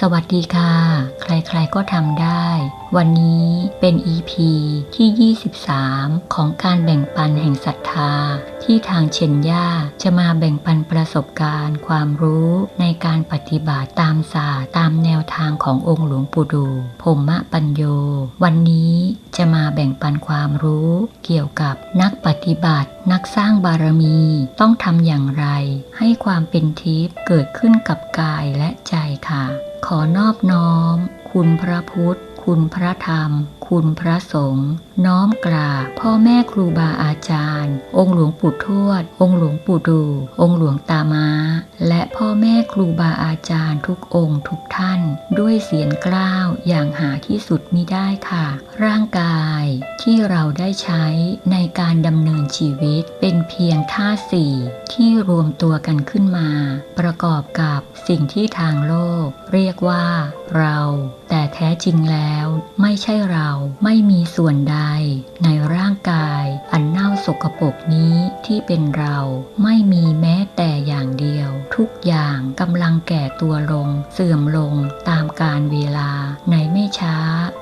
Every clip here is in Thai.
สวัสดีค่ะ ใครๆก็ทำได้ วันนี้เป็น EP ที่ 23 ของการแบ่งปันแห่งศรัทธา ที่ทางเชนย่าจะมาแบ่งปันประสบการณ์ ความรู้ในการปฏิบัติตามศาสตร์ตามแนวทางขององค์หลวงปู่ดูพรหมปัญโย วันนี้จะมาแบ่งปันความรู้เกี่ยวกับนักปฏิบัติ นักสร้างบารมีต้องทำอย่างไร ให้ความเป็นทิพย์เกิดขึ้นกับกายและใจค่ะ ขอนอบน้อม คุณพระพุทธ คุณพระธรรม คุณพระสงฆ์น้อมกราบพ่อแม่ครูบาอาจารย์ องค์หลวงปู่ทวด องค์หลวงปู่ดู องค์หลวงตามาและพ่อแม่ครูบาอาจารย์ทุกองค์ทุกท่าน ด้วยเสียงกล้าวอย่างหาที่สุดมิได้ค่ะ ร่างกายที่เราได้ใช้ในการดำเนินชีวิตเป็นเพียงท่าสี่ที่รวมตัวกันขึ้นมา ประกอบกับสิ่งที่ทางโลกเรียกว่าเรา แต่แท้จริงแล้วไม่ใช่เราไม่มีส่วนใด ในร่างกายอันเน่าสกปรกนี้ที่เป็นเราไม่มีแม้แต่อย่างเดียว ทุกอย่างกำลังแก่ตัวลง เสื่อมลงตามกาลเวลา ในไม่ช้า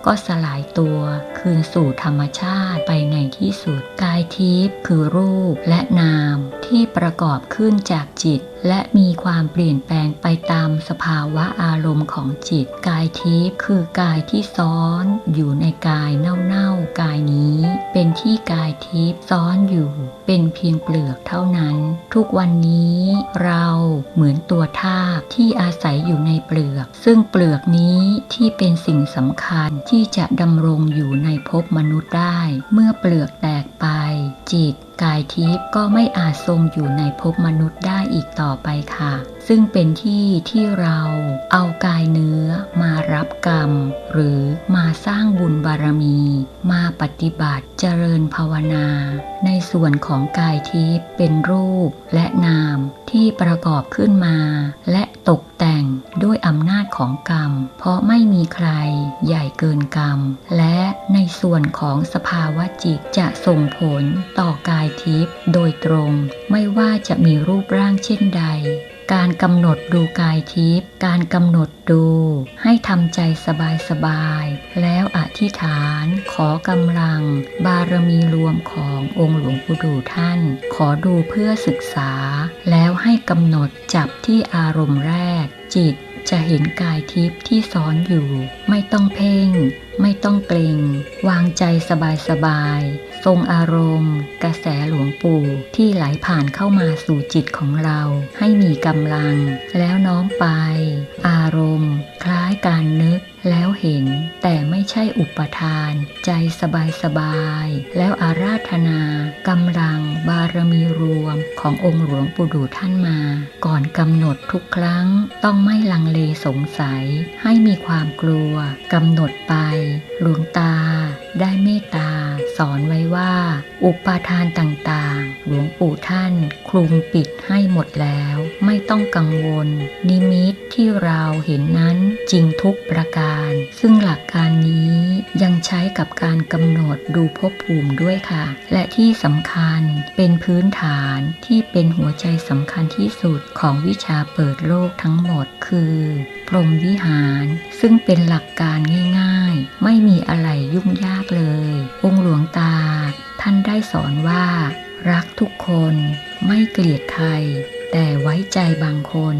ก็สลายตัว คืนสู่ธรรมชาติไปในที่สุด กายทิพย์คือรูปและนามที่ประกอบขึ้นจากจิต และมีความเปลี่ยนแปลงไปตามสภาวะอารมณ์ของจิต กายทิพย์คือกายที่ซ้อนอยู่ในกายเน่าๆกายนี้ เป็นที่กายทิพย์ซ้อนอยู่เป็นเพียงเปลือกเท่านั้น ทุกวันนี้เราเหมือนตัวทากที่อาศัยอยู่ในเปลือก ซึ่งเปลือกนี้ที่เป็นสิ่งสำคัญที่จะดำรงอยู่ในภพมนุษย์ได้ เมื่อเปลือกแตกไป จิต กายทิพย์ก็ไม่อาจทรงอยู่ในภพมนุษย์ได้อีกต่อไปค่ะซึ่งเป็นที่ที่เราเอากายเนื้อมารับกรรม หรือมาสร้างบุญบารมี มาปฏิบัติเจริญภาวนา ในส่วนของกายทิพย์เป็นรูปและนามที่ประกอบขึ้นมา และตกแต่งด้วยอำนาจของกรรม เพราะไม่มีใครใหญ่เกินกรรม และในส่วนของสภาวะจิตจะส่งผลต่อกายทิพย์โดยตรง ไม่ว่าจะมีรูปร่างเช่นใด การกำหนดดูกายทิพย์ การกำหนดดู ให้ทำใจสบายๆ แล้วอธิษฐานขอกำลัง บารมีรวมขององค์หลวงปู่ดูท่าน ขอดูเพื่อศึกษา แล้วให้กำหนดจับที่อารมณ์แรก จิต จะเห็นกายทิพย์ที่ซ้อนอยู่ ไม่ต้องเพ่ง ไม่ต้องเกรงวางใจสบายๆทรงอารมณ์ กระแสหลวงปู่ที่ไหลผ่านเข้ามาสู่จิตของเรา ให้มีกำลัง แล้วน้อมไป อารมณ์ คล้ายการนึก แล้วเห็นแต่ไม่ใช่อุปทาน ใจสบายๆแล้วอาราธนากำลังบารมีรวมขององค์หลวงปู่ดูท่านมา ก่อนกำหนดทุกครั้งต้องไม่ลังเลสงสัย ให้มีความกลัวกำหนดไป หลวงตา ได้เมตตา สอนไว้ว่า อุปทานต่างๆ หลวงปู่ท่านคลุมปิดให้หมดแล้ว ไม่ต้องกังวล นิมิตที่เราเห็นนั้นจริงทุกประการซึ่งหลักการนี้ยังใช้กับการกำหนดดูภพภูมิด้วยค่ะ และที่สำคัญเป็นพื้นฐานที่เป็นหัวใจสำคัญที่สุดของวิชาเปิดโลกทั้งหมดคือ พรหมวิหาร ซึ่งเป็นหลักการง่ายๆ ไม่มีอะไรยุ่งยากเลย องค์หลวงตา ท่านได้สอนว่า รักทุกคน ไม่เกลียดใครแต่ไว้ใจบางคน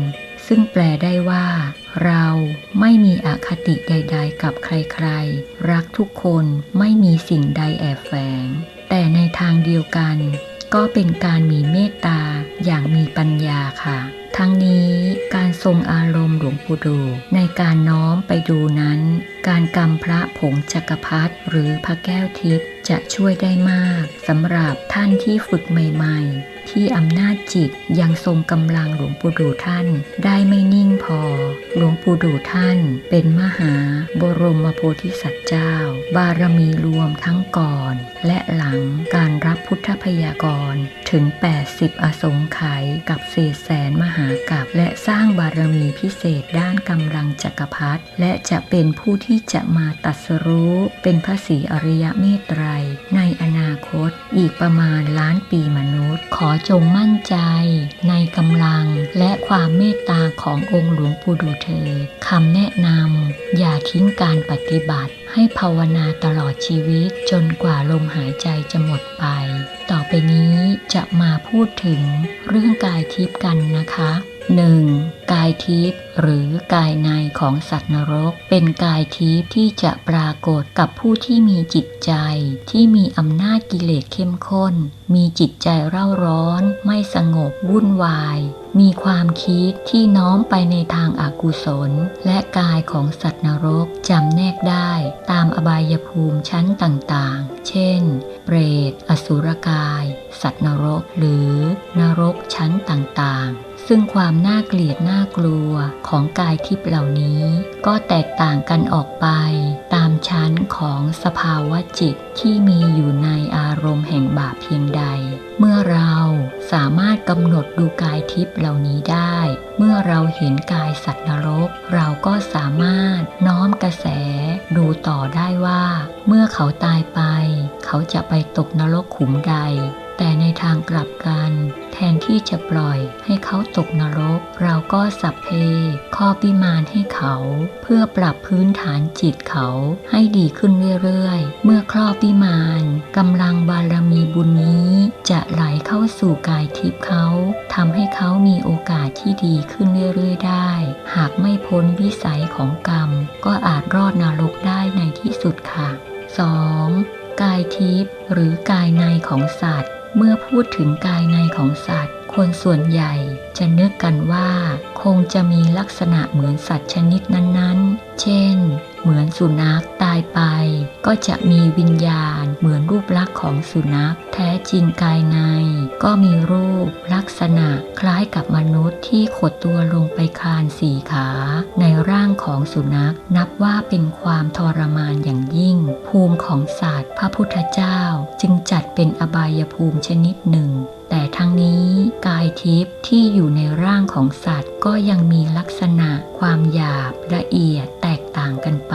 ซึ่งแปลได้ว่า เราไม่มีอคติใด ๆ กับใครๆ รักทุกคนไม่มีสิ่งใดแอบแฝง แต่ในทางเดียวกัน ก็เป็นการมีเมตตาอย่างมีปัญญาค่ะ ทั้งนี้การทรงอารมณ์หลวงปู่ดูในการน้อมไปดูนั้น การกำพระผงจักรพรรดิหรือพระแก้วทิพย์ จะช่วยได้มากสำหรับท่านที่ฝึกใหม่ๆ ที่อำนาจจิตยังทรงกำลังหลวงปู่ดูท่านได้ไม่นิ่งพอ หลวงปู่ดูท่านเป็นมหาบรมโพธิสัตว์เจ้า บารมีรวมทั้งก่อน และหลังการรับพุทธพยากรณ์ถึง 80 อสงไขยกับเศษแสนมหากับและสร้างบารมีพิเศษด้านกำลังจักรพรรดิและจะเป็นผู้ที่จะมาตัสรู้เป็นพระศรีอริยเมตราในอนาคตอีกประมาณล้านปีมนุษย์ ขอจงมั่นใจในกำลังและความเมตตาขององค์หลวงปู่ดูเธอคำแนะนำอย่าทิ้งการปฏิบัติ ให้ภาวนาตลอดชีวิตจนกว่าลมหายใจจะหมดไป ต่อไปนี้จะมาพูดถึงเรื่องกายทิพย์กันนะคะ 1. กายทิพย์หรือกายในของสัตว์นรก เป็นกายทิพย์ที่จะปรากฏกับผู้ที่มีจิตใจ ที่มีอำนาจกิเลสเข้มข้น มีจิตใจเร่าร้อน ไม่สงบวุ่นวาย มีความคิดที่น้อมไปในทางอากุศล และกายของสัตว์นรกจำแนกได้ตามอบายภูมิชั้นต่างๆ เช่น เปรต อสุรกาย สัตว์นรก หรือนรกชั้นต่างๆ ซึ่งความน่าเกลียดน่ากลัวของกายทิพย์เหล่านี้ ก็แตกต่างกันออกไป ตามชั้นของสภาวะจิตที่มีอยู่ในอารมณ์แห่งบาปเพียงใด เมื่อเราสามารถกำหนดดูกายทิพย์เหล่านี้ได้ เมื่อเราเห็นกายสัตว์นรก เราก็สามารถน้อมกระแส ดูต่อได้ว่า เมื่อเขาตายไป เขาจะไปตกนรกขุมใด แต่ในทางกลับกัน แทนที่จะปล่อยให้เขาตกนรก เราก็สัพเพข้อพิมานให้เขา เพื่อปรับพื้นฐานจิตเขาให้ดีขึ้นเรื่อยๆ เมื่อครอบพิมานกำลังบารมีบุญนี้ จะไหลเข้าสู่กายทิพย์เขาทำให้เขามีโอกาสที่ดีขึ้นเรื่อยๆได้ หากไม่พ้นวิสัยของกรรม ก็อาจรอดนรกได้ในที่สุดค่ะ 2. กายทิพย์หรือกายในของสัตว์ เมื่อพูดถึงกายในของสัตว์ คนส่วนใหญ่จะนึกกันว่า คงจะมีลักษณะเหมือนสัตว์ชนิดนั้นๆ เช่น เหมือนสุนัขตายไป ก็จะมีวิญญาณเหมือนรูปลักษณ์ของสุนัข แท้จริงกายใน ก็มีรูปลักษณะคล้ายกับมนุษย์ที่ขดตัวลงไปคานสี่ขา ในร่างของสุนัขนับว่าเป็นความทรมานอย่างยิ่ง ภูมิของสัตว์พระพุทธเจ้า จึงจัดเป็นอบายภูมิชนิดหนึ่งแต่ทั้งนี้กายทิพย์ที่อยู่ในร่างของสัตว์ก็ยังมีลักษณะความหยาบละเอียด ต่างกันไป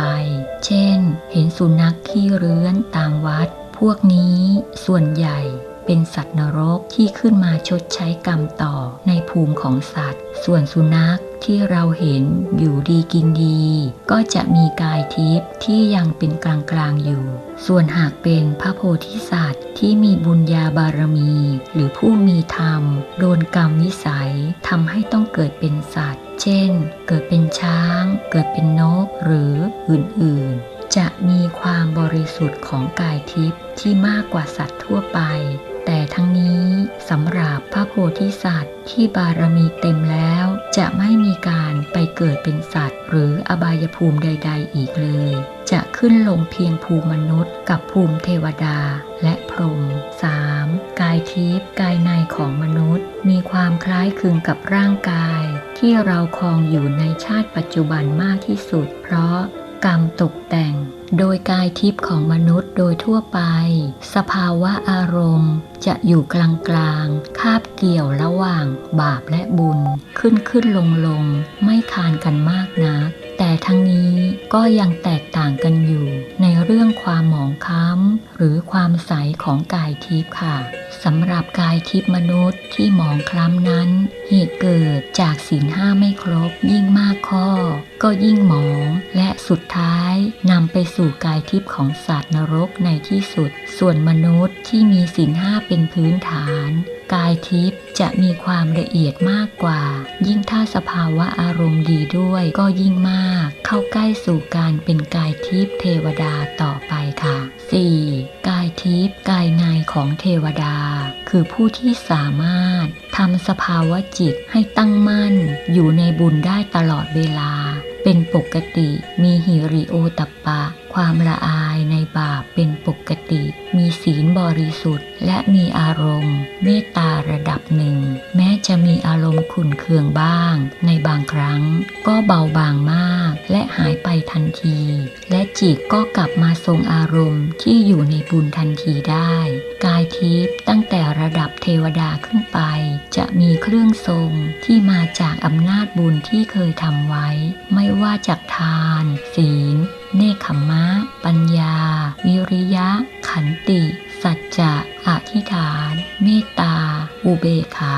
เช่น เห็นสุนัขขี้เรื้อนตามวัด พวกนี้ส่วนใหญ่เป็นสัตว์นรกที่ขึ้นมาชดใช้กรรมต่อในภูมิของสัตว์ ส่วนสุนัขที่เราเห็นอยู่ดีกินดี ก็จะมีกายทิพย์ที่ยังเป็นกลางๆอยู่ ส่วนหากเป็นพระโพธิสัตว์ที่มีบุญญาบารมี หรือผู้มีธรรม โดนกรรมวิสัยทำให้ต้องเกิดเป็นสัตว์ เช่น เกิดเป็นช้าง เกิดเป็นนก หรืออื่นๆ จะมีความบริสุทธิ์ของกายทิพย์ที่มากกว่าสัตว์ทั่วไป แต่ทั้งนี้สำหรับพระโพธิสัตว์ที่บารมีเต็มแล้ว จะไม่มีการไปเกิดเป็นสัตว์ หรืออบายภูมิใด ๆ อีกเลย จะขึ้นลงเพียงภูมิมนุษย์ กับภูมิเทวดา และพรหม 3. กายทิพย์กายในของมนุษย์ มีความคล้ายคลึงกับร่างกาย ที่เราครองอยู่ในชาติปัจจุบันมากที่สุด เพราะ กรรมตกแต่ง โดยกายทิพย์ของมนุษย์โดยทั่วไป สภาวะอารมณ์จะอยู่กลางกลางคาบเกี่ยวระหว่างบาปและบุญ ขึ้นขึ้นลงลงไม่คานกันมากนัก แต่ทั้งนี้ก็ยังแตกต่างกันอยู่ ในเรื่องความหมองค้ำหรือความใสของกายทิพย์ค่ะสำหรับกายทิพย์มนุษย์ที่หมองคล้ำนั้น เหตุเกิดจากศีลห้าไม่ครบยิ่งมากข้อ ก็ยิ่งหมองและสุดท้ายนำไปสู่กายทิพย์ของสัตว์นรกในที่สุด ส่วนมนุษย์ที่มีศีลห้าเป็นพื้นฐาน กายทิพย์จะมีความละเอียดมากกว่า ยิ่งถ้าสภาวะอารมณ์ดีด้วยก็ยิ่งมาก เข้าใกล้สู่การเป็นกายทิพย์เทวดาต่อไปค่ะ 4. กายทิพย์กายในของเทวดา คือผู้ที่สามารถทำสภาวะจิตให้ตั้งมั่นอยู่ในบุญได้ตลอดเวลา เป็นปกติมีหิริโอตปปะ ความละอายในบาปเป็นปกติ มีศีลบริสุทธิ์ และมีอารมณ์ เมตตาระดับหนึ่ง แม้จะมีอารมณ์ขุ่นเคืองบ้าง ในบางครั้ง ก็เบาบางมาก และหายไปทันที และจิตก็กลับมาทรงอารมณ์ที่อยู่ในบุญทันทีได้ กายทิพย์ตั้งแต่ระดับเทวดาขึ้นไป มีเครื่องทรงที่มาจากอำนาจบุญที่เคยทำไว้ ไม่ว่าจากทาน ศีล เนคขมมะ ปัญญา วิริยะ ขันติ สัจจะ อธิษฐาน เมตตา อุเบกขา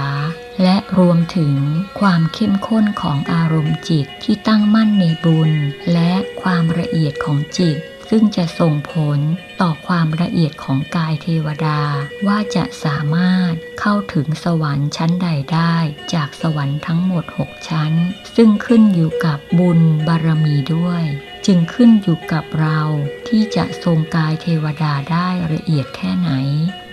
และรวมถึงความเข้มข้นของอารมณ์จิตที่ตั้งมั่นในบุญ และความละเอียดของจิต ซึ่งจะส่งผลต่อความละเอียดของกายเทวดา ว่าจะสามารถเข้าถึงสวรรค์ชั้นใดได้ จากสวรรค์ทั้งหมด 6 ชั้น ซึ่งขึ้นอยู่กับบุญบารมีด้วย จึงขึ้นอยู่กับเราที่จะทรงกายเทวดาได้ละเอียดแค่ไหน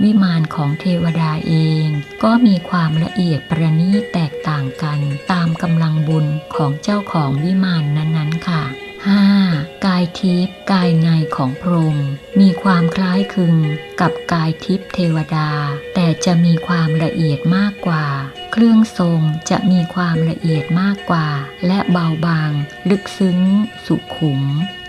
วิมานของเทวดาเอง ก็มีความละเอียดประณีตแตกต่างกัน ตามกำลังบุญของเจ้าของวิมานนั้นๆค่ะ 5. กายทิพย์กายในของพรหมมีความคล้ายคลึงกับกายทิพย์เทวดา แต่จะมีความละเอียดมากกว่า เครื่องทรงจะมีความละเอียดมากกว่า และเบาบาง ลึกซึ้ง สุขุม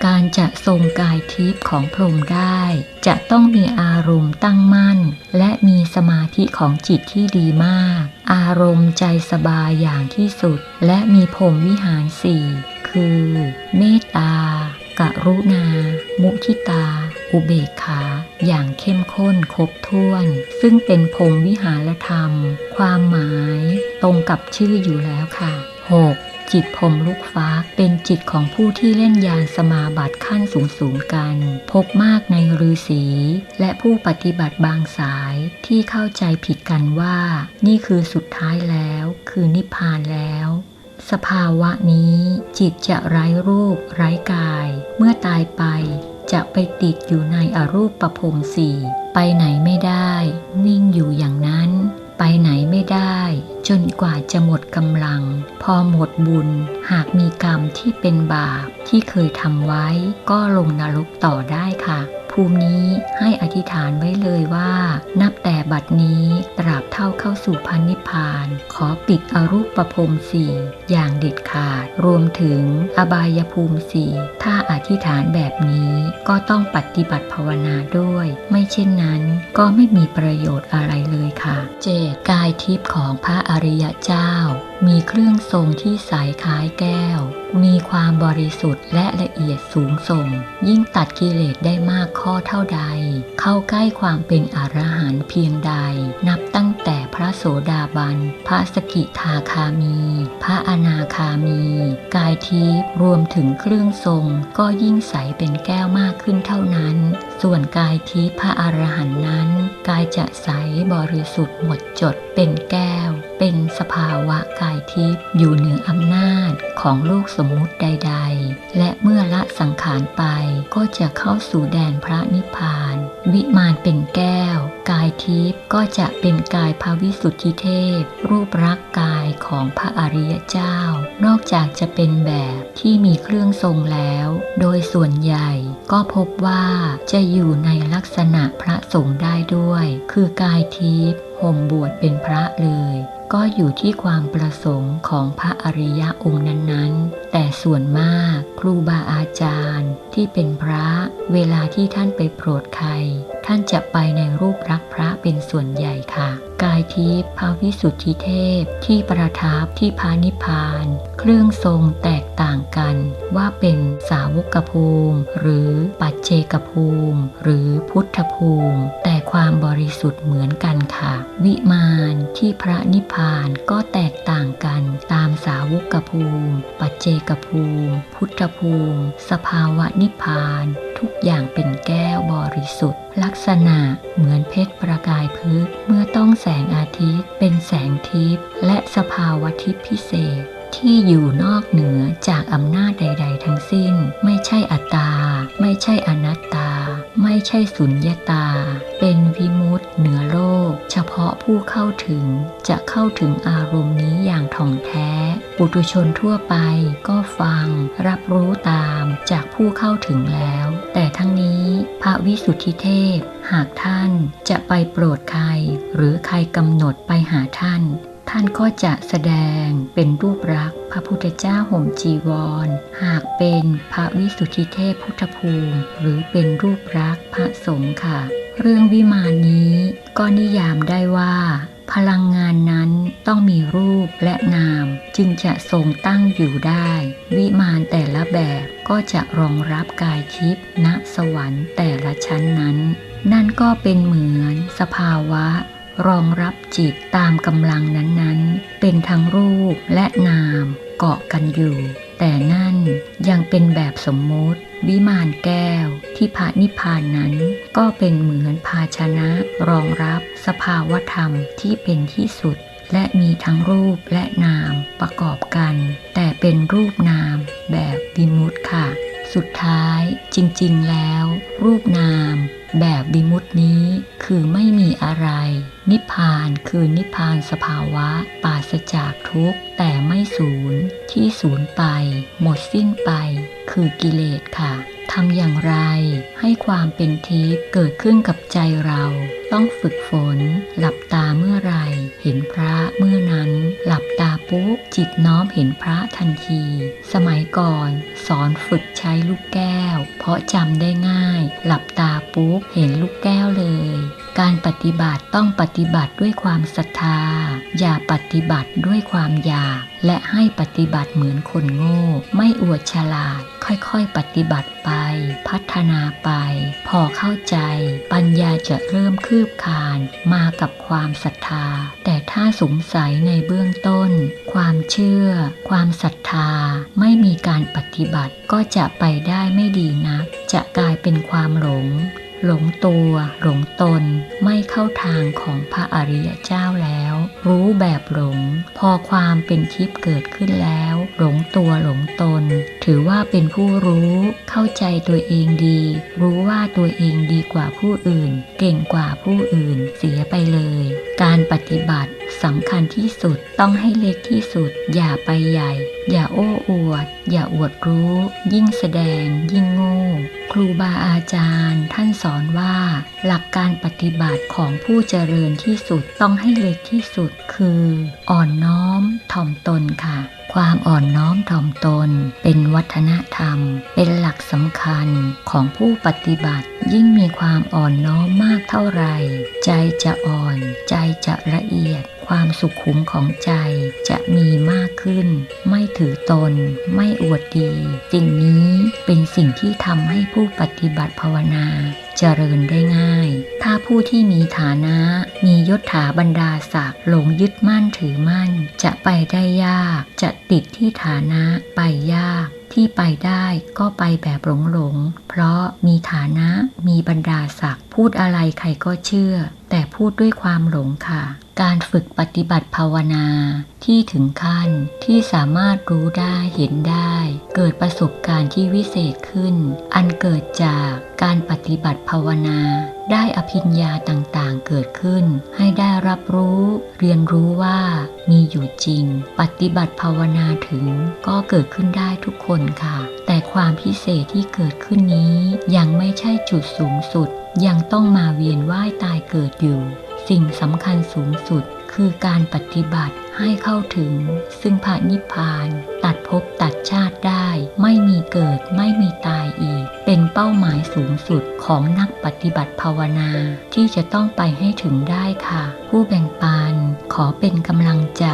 การจะทรงกายทิพย์ของพรหมได้ จะต้องมีอารมณ์ตั้งมั่น และมีสมาธิของจิตที่ดีมาก อารมณ์ใจสบายอย่างที่สุด และมีพรหมวิหารสี่ คือ เมตตา กรุณา มุทิตา อุเบกขา อย่างเข้มข้นครบถ้วน ซึ่งเป็นพรหมวิหารธรรม ความหมายตรงกับชื่ออยู่แล้วค่ะ 6. จิตพรมลูกฟ้าเป็นจิตของผู้ที่เล่นยานสมาบัติขั้นสูงสูงกัน พบมากในฤาษีและผู้ปฏิบัติบางสายที่เข้าใจผิดกันว่า นี่คือสุดท้ายแล้ว คือนิพพานแล้ว สภาวะนี้จิตจะไร้รูปไร้กาย เมื่อตายไปจะไปติดอยู่ในอรูปประพรมสี่ไปไหนไม่ได้ นิ่งอยู่อย่างนั้น ไปไหนไม่ได้ จนกว่าจะหมดกำลัง พอหมดบุญ หากมีกรรมที่เป็นบาปที่เคยทำไว้ ก็ลงนรกต่อได้ค่ะ ภูมินี้ให้อธิษฐานไว้เลยว่า นับแต่บัดนี้ตราบเท่าเข้าสู่พันนิพพาน ขอปิดอรูปประพรมสี่อย่างเด็ดขาด รวมถึงอบายภูมิสี่ถ้าอธิษฐานแบบนี้ก็ต้องปฏิบัติภาวนาด้วย ไม่เช่นนั้นก็ไม่มีประโยชน์อะไรเลยค่ะ เจดกายทิพย์ของพระอริยเจ้ามีเครื่องทรงที่ใสคล้ายแก้ว มีความบริสุทธิ์และละเอียดสูงส่ง ยิ่งตัดกิเลสได้มากข้อเท่าใด เข้าใกล้ความเป็นอรหันต์เพียงใด นับตั้งแต่พระโสดาบัน พระสกิทาคามี พระอนาคามี กายทิพย์รวมถึงเครื่องทรงก็ยิ่งใสเป็นแก้วมากขึ้นเท่านั้น ส่วนกายทิพย์พระอรหันต์นั้น กายจะใสบริสุทธิ์หมดจดเป็นแก้ว เป็นสภาวะกายทิพย์อยู่เหนืออำนาจของโลกสมมุติใด ๆ และเมื่อละสังขารไปก็จะเข้าสู่แดนพระนิพพาน วิมานเป็นแก้ว กายทิพย์ก็จะเป็นกายพระวิสุทธิเทพ รูปรักษ์กายของพระอริยเจ้า นอกจากจะเป็นแบบที่มีเครื่องทรงแล้ว โดยส่วนใหญ่ก็พบว่าจะอยู่ในลักษณะพระสงฆ์ได้ด้วย คือกายทิพย์ห่มบวชเป็นพระเลย ก็อยู่ที่ความประสงค์ของพระอริยะองค์นั้นๆ แต่ส่วนมากครูบาอาจารย์ที่เป็นพระเวลาที่ท่านไปโปรดใคร ท่านจะไปในรูปรักพระเป็นส่วนใหญ่ค่ะ กายทิพย์พระวิสุทธิเทพ ที่ประทับที่พานิพพาน เครื่องทรงแตกต่างกัน ว่าเป็นสาวกภูมิ หรือปัจเจกภูมิ หรือพุทธภูมิ แต่ความบริสุทธิ์เหมือนกันค่ะ วิมานที่พระนิพพานก็แตกต่างกันตามสาวกภูมิ ปัจเจกภูมิ พุทธภูมิ สภาวะนิพพาน ทุกอย่างเป็นแก้วบริสุทธิ์ ลักษณะเหมือนเพชรประกายพืชเมื่อต้องแสงอาทิตย์ เป็นแสงทิพย์และสภาวะทิพย์พิเศษ ที่อยู่นอกเหนือจากอำนาจใด ๆ ทั้งสิ้น ไม่ใช่อัตตา ไม่ใช่อนัตตา ไม่ใช่สุญญตา เป็นวิมุตต์เหนือโลก เฉพาะผู้เข้าถึงจะเข้าถึงอารมณ์นี้อย่างถ่องแท้ ปุถุชนทั่วไปก็ฟัง รับรู้ตามจากผู้เข้าถึงแล้ว แต่ทั้งนี้พระวิสุทธิเทพ หากท่านจะไปโปรดใคร หรือใครกำหนดไปหาท่าน ท่านก็จะแสดงเป็นรูปรักษ์พระพุทธเจ้าห่มจีวร หากเป็นพระวิสุทธิเทพพุทธภูมิ หรือเป็นรูปรักษ์พระสงฆ์ค่ะ เรื่องวิมานนี้ก็นิยามได้ว่า พลังงานนั้นต้องมีรูปและนาม จึงจะทรงตั้งอยู่ได้ วิมานแต่ละแบบก็จะรองรับกายทิพย์ณสวรรค์แต่ละชั้นนั้น นั่นก็เป็นเหมือนสภาวะ รองรับจิตตามกำลังนั้นๆ เป็นทั้งรูปและนามเกาะกันอยู่ แต่นั่นยังเป็นแบบสมมุติวิมานแก้วที่พระนิพพานนั้น ก็เป็นเหมือนภาชนะ รองรับสภาวธรรมที่เป็นที่สุด และมีทั้งรูปและนามประกอบกัน แต่เป็นรูปนามแบบวิมุตติค่ะ สุดท้ายจริงๆแล้ว รูปนาม แบบวิมุตินี้ คือไม่มีอะไร นิพพานคือนิพพานสภาวะปราศจากทุกข์ แต่ไม่สูญที่สูญไป หมดสิ้นไป คือกิเลสค่ะทำอย่างไรให้ความเป็นทิพย์เกิดขึ้นกับใจเรา ต้องฝึกฝน หลับตาเมื่อไหรเห็นพระเมื่อนั้น หลับ ปุ๊บจิตน้อมเห็นพระทันที สมัยก่อน สอนฝึกใช้ลูกแก้ว เพราะจำได้ง่าย หลับตาปุ๊บเห็นลูกแก้วเลย การปฏิบัติต้องปฏิบัติด้วยความศรัทธา อย่าปฏิบัติด้วยความอยาก และให้ปฏิบัติเหมือนคนโง่ ไม่อวดฉลาด ค่อยๆ ปฏิบัติไป พัฒนาไป พอเข้าใจ ปัญญาจะเริ่มคืบคลาน มากับความศรัทธา แต่ถ้าสงสัยในเบื้องต้น ความเชื่อ ความศรัทธา ไม่มีการปฏิบัติก็จะไปได้ไม่ดีนัก จะกลายเป็นความหลง หลงตัวหลงตนไม่เข้าทางของพระอริยเจ้าแล้ว รู้แบบหลง พอความเป็นทิพย์เกิดขึ้นแล้ว หลงตัวหลงตน ถือว่าเป็นผู้รู้เข้าใจตัวเองดี รู้ว่าตัวเองดีกว่าผู้อื่น เก่งกว่าผู้อื่นเสียไปเลย การปฏิบัติสำคัญที่สุดต้องให้เล็กที่สุด อย่าไปใหญ่ อย่าโอ้อวด อย่าอวดรู้ ยิ่งแสดง ยิ่งโง่ครูบาอาจารย์ ท่านสอนว่า หลักการปฏิบัติของผู้เจริญที่สุดต้องให้เล็กที่สุดคือ อ่อนน้อมถ่อมตนค่ะ ความอ่อนน้อมถ่อมตน เป็นวัฒนธรรม เป็นหลักสำคัญของผู้ปฏิบัติ ยิ่งมีความอ่อนน้อมมากเท่าไหร่ ใจจะอ่อน ใจจะละเอียด ความสุขุมของใจจะมีมากขึ้น ไม่ถือตน ไม่อวดดี สิ่งนี้เป็นสิ่งที่ทำให้ผู้ปฏิบัติภาวนา เจริญได้ง่าย ถ้าผู้ที่มีฐานะ มียศถาบรรดาศักดิ์หลงยึดมั่นถือมั่น จะไปได้ยาก จะติดที่ฐานะไปยาก ที่ไปได้ก็ไปแบบหลงหลงๆเพราะมีฐานะ มีบรรดาศักดิ์พูดอะไรใครก็เชื่อ แต่พูดด้วยความหลงค่ะ การฝึกปฏิบัติภาวนา ที่ถึงขั้นที่สามารถรู้ได้เห็นได้ เกิดประสบการณ์ที่วิเศษขึ้น อันเกิดจากการปฏิบัติภาวนา ได้อภิญญาต่างๆเกิดขึ้น ให้ได้รับรู้ เรียนรู้ว่ามีอยู่จริง ปฏิบัติภาวนาถึงก็เกิดขึ้นได้ทุกคนค่ะ แต่ความพิเศษที่เกิดขึ้นนี้ ยังไม่ใช่จุดสูงสุด ยังต้องมาเวียนว่ายตายเกิดอยู่ สิ่งสำคัญสูงสุดคือการปฏิบัติ ให้เข้าถึงซึ่งพระนิพพานตัดภพตัดชาติได้ ไม่มีเกิดไม่มีตายอีก เป็นเป้าหมายสูงสุดของนักปฏิบัติภาวนา ที่จะต้องไปให้ถึงได้ค่ะ ผู้แบ่งปันขอเป็นกำลังใจ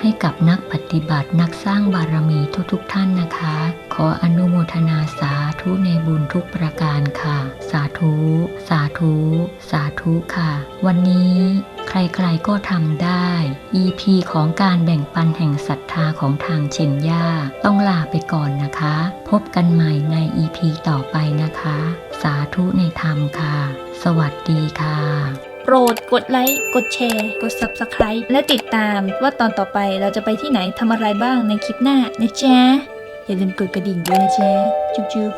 ให้กับนักปฏิบัตินักสร้างบารมีทุกๆทท่านนะคะ ขออนุโมทนาสาธุในบุญทุกประการค่ะ สาธุ สาธุ สาธุค่ะ วันนี้ ใครๆก็ทำได้ EP ของการแบ่งปันแห่งศรัทธาของทางเชนย่า ต้องลาไปก่อนนะคะ พบกันใหม่ใน EP ต่อไปนะคะ สาธุในธรรมค่ะ สวัสดีค่ะโปรดกดไลค์ กดแชร์ กด Subscribe และติดตามว่าตอนต่อไปเราจะไปที่ไหนทำอะไรบ้างในคลิปหน้านะจ๊ะ อย่าลืมกดกระดิ่งด้วยนะจ๊ะ จุ๊บ